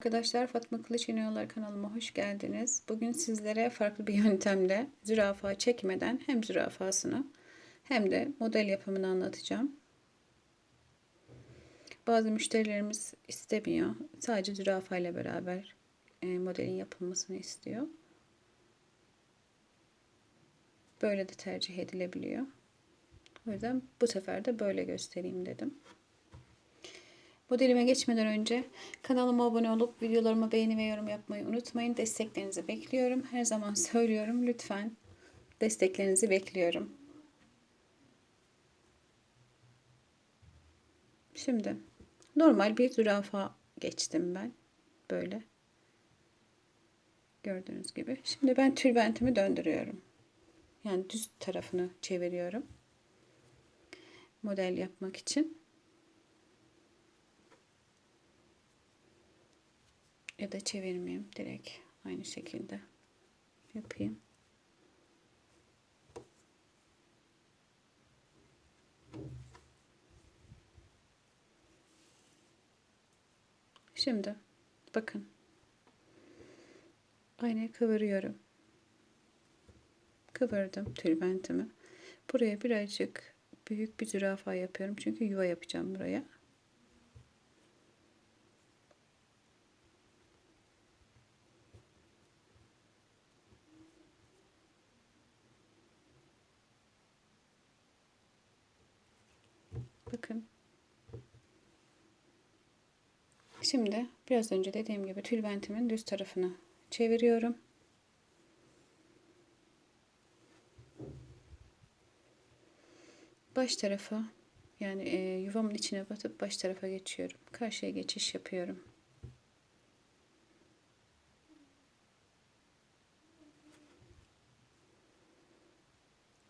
Arkadaşlar Fatma Kılıç İniyorlar kanalıma hoş geldiniz. Bugün sizlere farklı bir yöntemle zürafa çekmeden hem zürafasını hem de model yapımını anlatacağım. Bazı müşterilerimiz istemiyor. Sadece zürafa ile beraber e, modelin yapılmasını istiyor. Böyle de tercih edilebiliyor. O yüzden bu sefer de böyle göstereyim dedim. Modelime geçmeden önce kanalıma abone olup videolarıma beğeni ve yorum yapmayı unutmayın. Desteklerinizi bekliyorum. Her zaman söylüyorum lütfen desteklerinizi bekliyorum. Şimdi normal bir zürafa geçtim ben. Böyle. Gördüğünüz gibi. Şimdi ben tülbentimi döndürüyorum. Yani düz tarafını çeviriyorum. Model yapmak için. Ya da çevirmeyeyim direkt aynı şekilde yapayım. Şimdi bakın aynı kıvırıyorum. Kıvırdım tülbentimi. Buraya birazcık büyük bir zürafa yapıyorum. Çünkü yuva yapacağım buraya. Bakın. Şimdi biraz önce dediğim gibi tülbentimin düz tarafını çeviriyorum. Baş tarafa yani e, yuvamın içine batıp baş tarafa geçiyorum. Karşıya geçiş yapıyorum.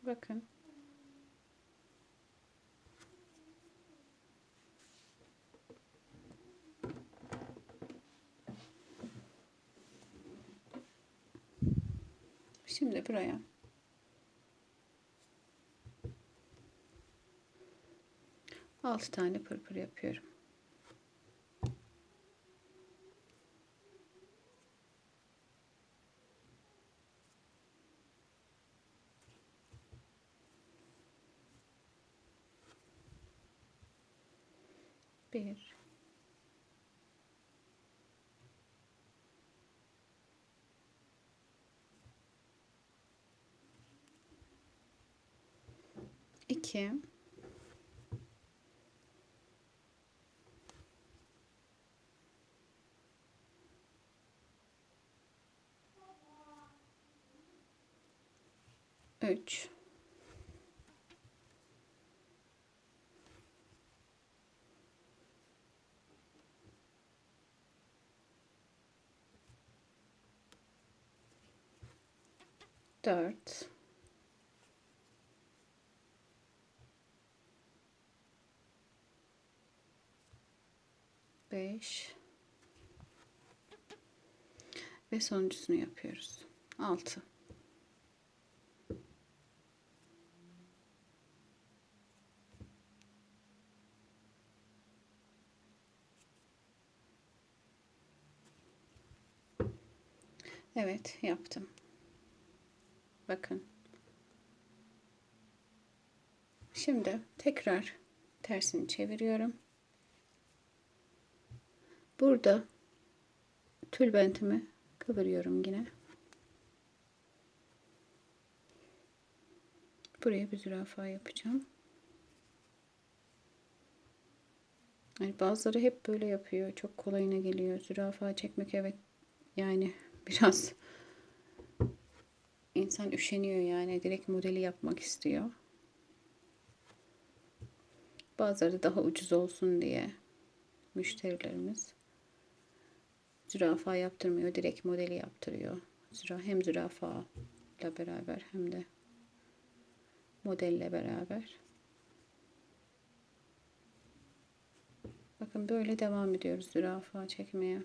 Bakın. Şimdi buraya altı tane pırpır yapıyorum. Bir, 2 3 4 5 ve sonuncusunu yapıyoruz. 6 Evet yaptım. Bakın. Şimdi tekrar tersini çeviriyorum. Burada tülbentimi kıvırıyorum yine. Buraya bir zürafa yapacağım. Yani bazıları hep böyle yapıyor. Çok kolayına geliyor. Zürafa çekmek evet yani biraz insan üşeniyor yani. Direkt modeli yapmak istiyor. Bazıları daha ucuz olsun diye müşterilerimiz zürafa yaptırmıyor. Direkt modeli yaptırıyor. Züra, hem zürafa ile beraber hem de modelle beraber. Bakın böyle devam ediyoruz zürafa çekmeye.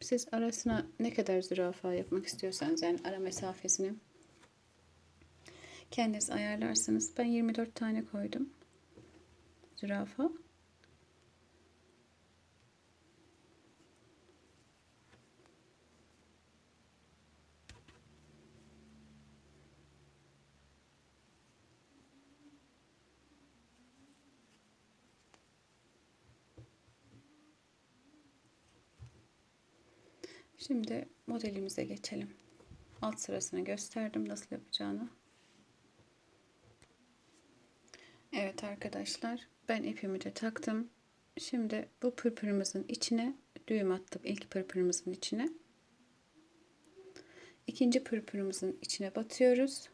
Siz arasına ne kadar zürafa yapmak istiyorsanız yani ara mesafesini kendiniz ayarlarsınız. Ben 24 tane koydum. Zürafa. Şimdi modelimize geçelim. Alt sırasını gösterdim nasıl yapacağını. Evet arkadaşlar ben ipimi de taktım. Şimdi bu pırpırımızın içine düğüm attım ilk pırpırımızın içine. İkinci pırpırımızın içine batıyoruz.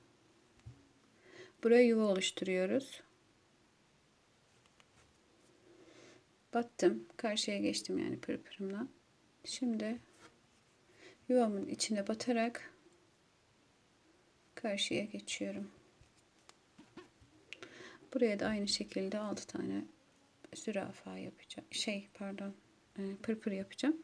Buraya yuva oluşturuyoruz. Battım. Karşıya geçtim yani pırpırımla. Şimdi yuvamın içine batarak karşıya geçiyorum. Buraya da aynı şekilde 6 tane zürafa yapacağım. Şey pardon e, pırpır yapacağım.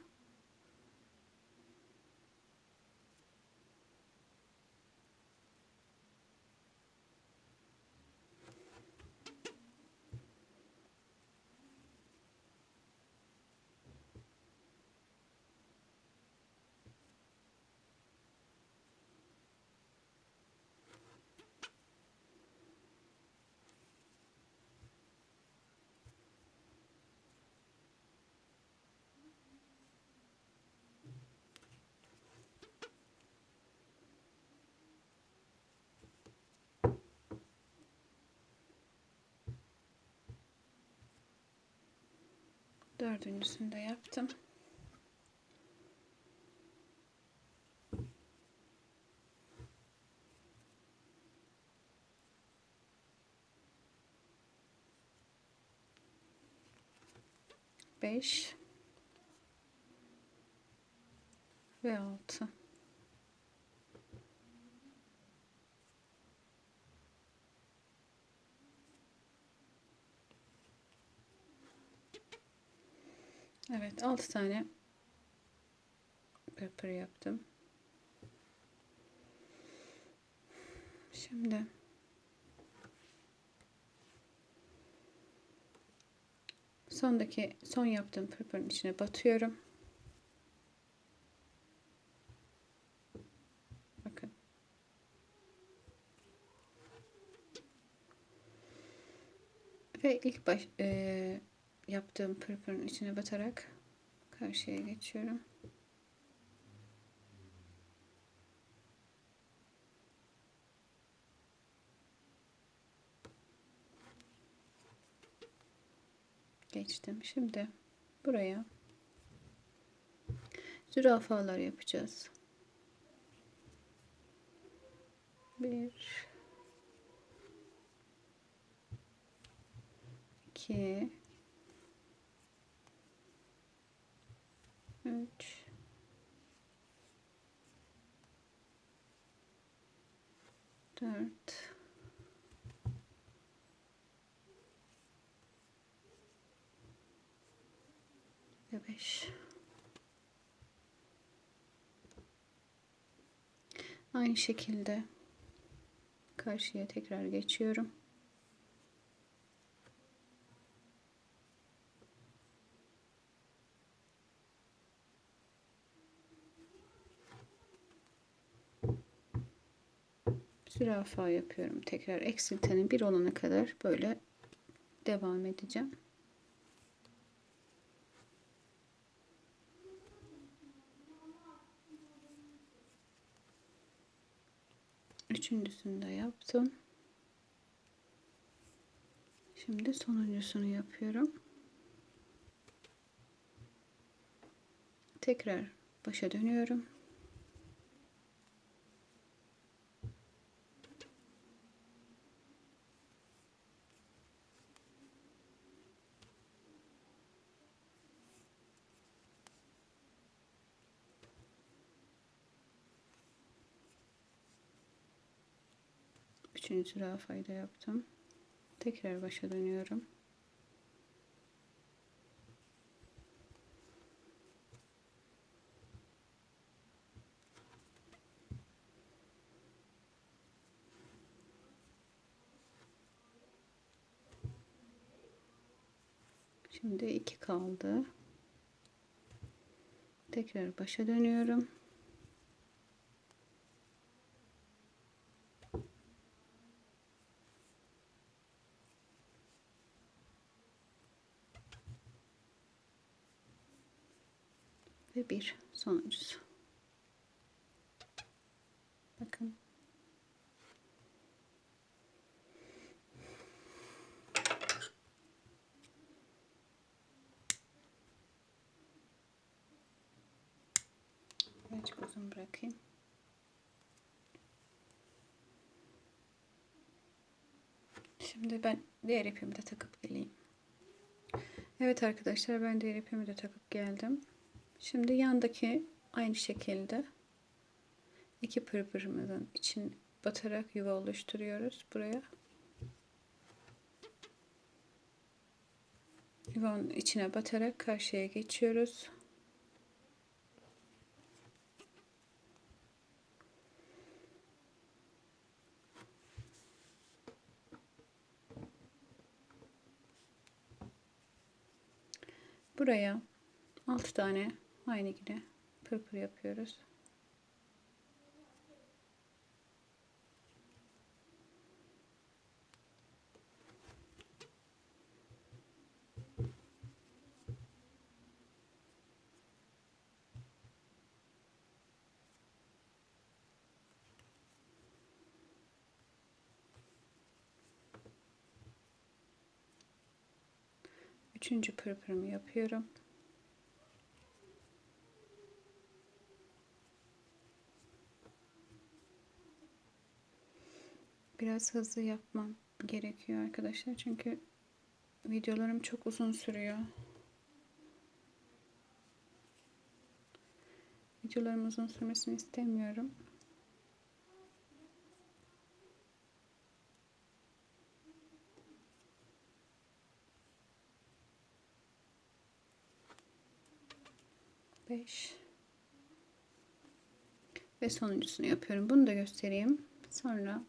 Dördüncüsünü de yaptım. Beş ve altı. Evet 6 tane pepper yaptım. Şimdi sondaki son yaptığım pırpırın içine batıyorum. Bakın. Ve ilk baş e, yaptığım pırpırın içine batarak karşıya geçiyorum. Geçtim. Şimdi buraya zürafalar yapacağız. Bir iki üç dört. Ve beş. Aynı şekilde karşıya tekrar geçiyorum zürafa yapıyorum. Tekrar eksiltenin bir olana kadar böyle devam edeceğim. Üçüncüsünü de yaptım. Şimdi sonuncusunu yapıyorum. Tekrar başa dönüyorum. Üçüncü zürafayı da yaptım. Tekrar başa dönüyorum. Şimdi iki kaldı. Tekrar başa dönüyorum. Ve bir sonuncusu. Bakın. Birazcık uzun bırakayım. Şimdi ben diğer ipimi de takıp geleyim. Evet arkadaşlar ben diğer ipimi de takıp geldim. Şimdi yandaki aynı şekilde iki pırpırımızın için batarak yuva oluşturuyoruz buraya. Yuvanın içine batarak karşıya geçiyoruz. Buraya 6 tane aynı yine pırpır yapıyoruz. Üçüncü pırpırımı yapıyorum. Biraz hızlı yapmam gerekiyor arkadaşlar. Çünkü videolarım çok uzun sürüyor. Videolarım uzun sürmesini istemiyorum. Beş. Ve sonuncusunu yapıyorum. Bunu da göstereyim. Sonra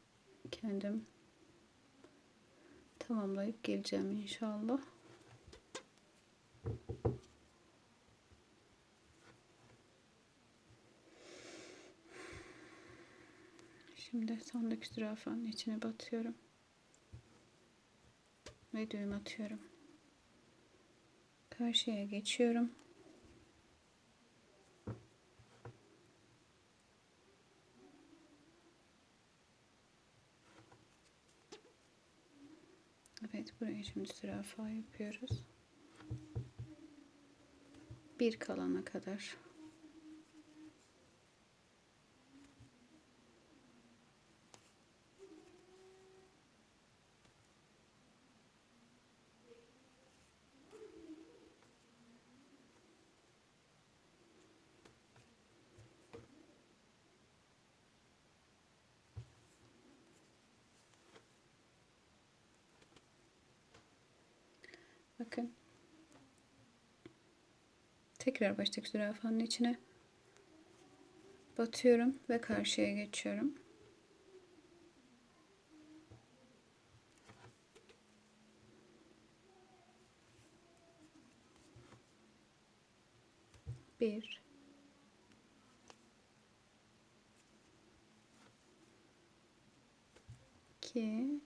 kendim tamamlayıp geleceğim inşallah. Şimdi sondaki zürafanın içine batıyorum. Ve düğüm atıyorum. Karşıya geçiyorum. Evet buraya şimdi zürafa yapıyoruz. Bir kalana kadar. Bakın. Tekrar baştaki zürafanın içine. Batıyorum ve karşıya geçiyorum. Bir, iki,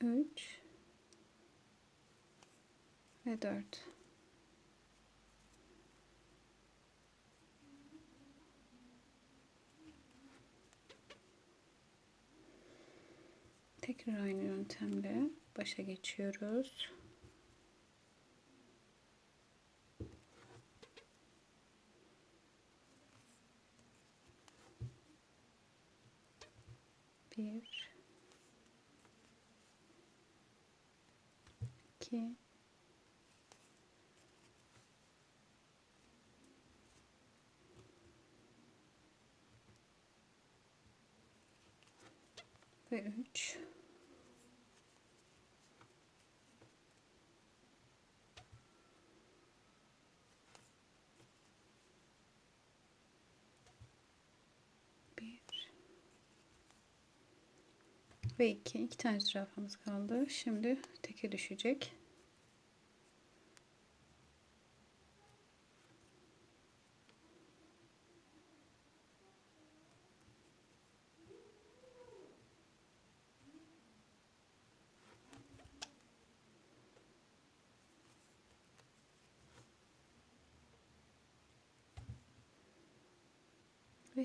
3 ve 4. Tekrar aynı yöntemle başa geçiyoruz. Bir 2 ve 3 bir Ve iki. iki tane zürafamız kaldı. Şimdi teke düşecek.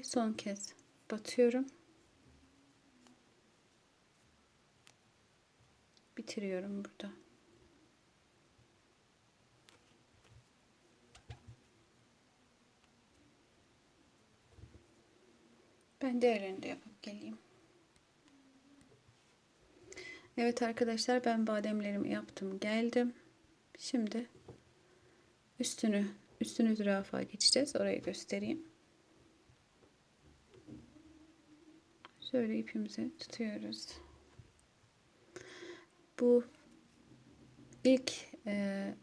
Son kez batıyorum. Bitiriyorum burada. Ben diğerlerini de yapıp geleyim. Evet arkadaşlar ben bademlerimi yaptım geldim. Şimdi üstünü üstünü zürafa geçeceğiz. Orayı göstereyim. Şöyle ipimizi tutuyoruz. Bu ilk e,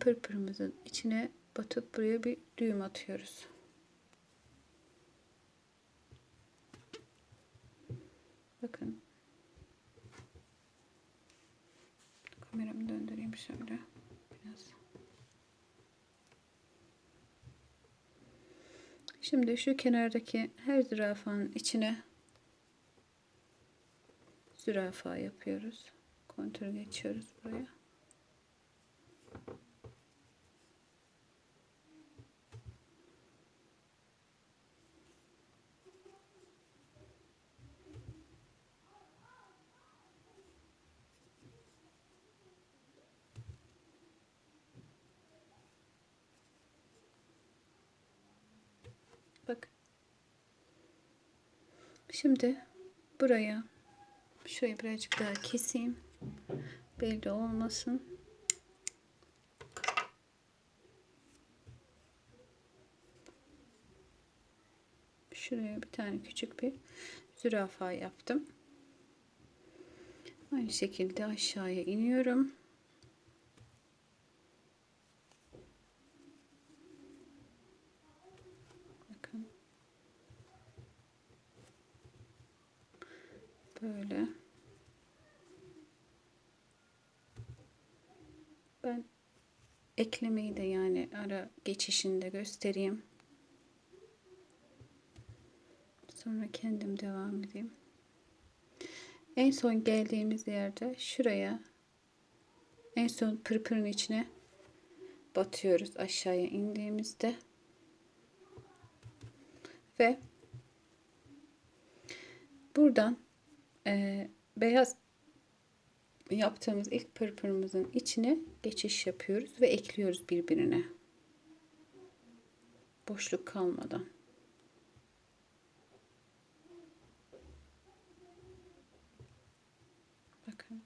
pırpırımızın içine batıp buraya bir düğüm atıyoruz. Bakın. Kameramı döndüreyim şöyle. Biraz. Şimdi şu kenardaki her zürafanın içine zürafa yapıyoruz. Kontür geçiyoruz buraya. Bak. Şimdi buraya Şurayı birazcık daha keseyim. Belli olmasın. Şuraya bir tane küçük bir zürafa yaptım. Aynı şekilde aşağıya iniyorum. Bakın. Böyle. Ben eklemeyi de yani ara geçişinde göstereyim. Sonra kendim devam edeyim. En son geldiğimiz yerde şuraya en son pırpırın içine batıyoruz aşağıya indiğimizde ve buradan e, beyaz yaptığımız ilk pırpırımızın içine geçiş yapıyoruz ve ekliyoruz birbirine. Boşluk kalmadan. Bakın.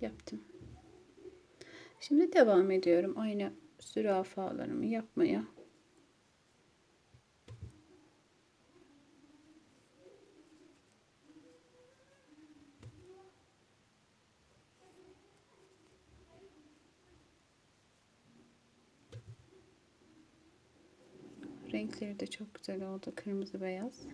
Yaptım. Şimdi devam ediyorum aynı zürafalarımı yapmaya. Renkleri de çok güzel oldu. Kırmızı beyaz.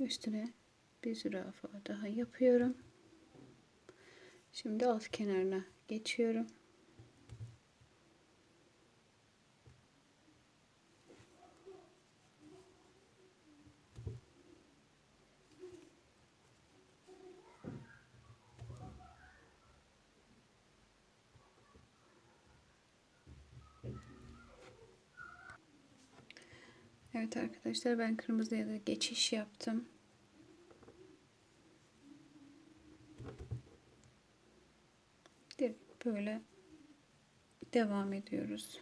Üstüne bir zürafa daha yapıyorum. Şimdi alt kenarına geçiyorum. Evet arkadaşlar ben kırmızıya da geçiş yaptım. Direkt böyle devam ediyoruz.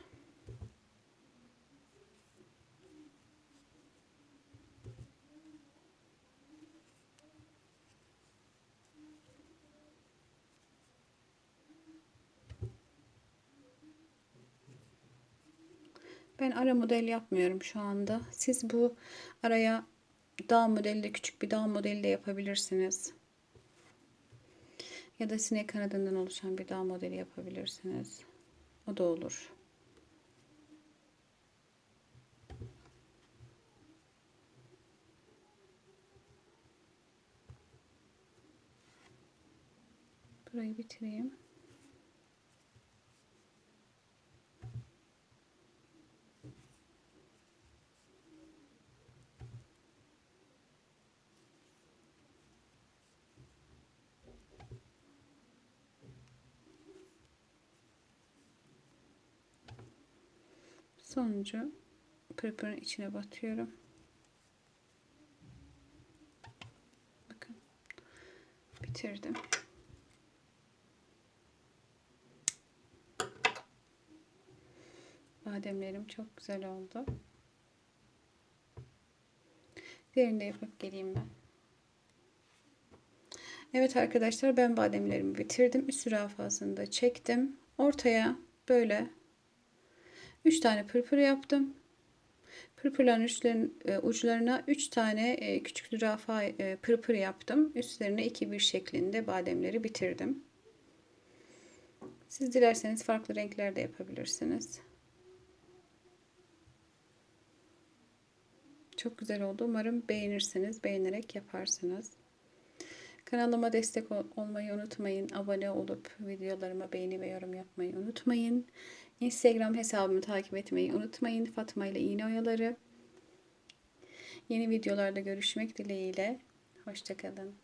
Ben ara model yapmıyorum şu anda. Siz bu araya dağ modeli de küçük bir dağ modeli de yapabilirsiniz. Ya da sinek kanadından oluşan bir dağ modeli yapabilirsiniz. O da olur. Burayı bitireyim. Sonuncu pırpırın içine batıyorum. Bakın. Bitirdim. Bademlerim çok güzel oldu. Diğerini de yapıp geleyim ben. Evet arkadaşlar ben bademlerimi bitirdim. Üst zürafasını da çektim. Ortaya böyle 3 tane pırpır yaptım. Pırpırların üstlerin, e, uçlarına 3 tane e, küçük zürafa e, pırpır yaptım. Üstlerine 2 bir şeklinde bademleri bitirdim. Siz dilerseniz farklı renklerde yapabilirsiniz. Çok güzel oldu. Umarım beğenirsiniz. Beğenerek yaparsınız. Kanalıma destek ol olmayı unutmayın. Abone olup videolarıma beğeni ve yorum yapmayı unutmayın. Instagram hesabımı takip etmeyi unutmayın. Fatma ile İğne Oyaları. Yeni videolarda görüşmek dileğiyle. Hoşçakalın.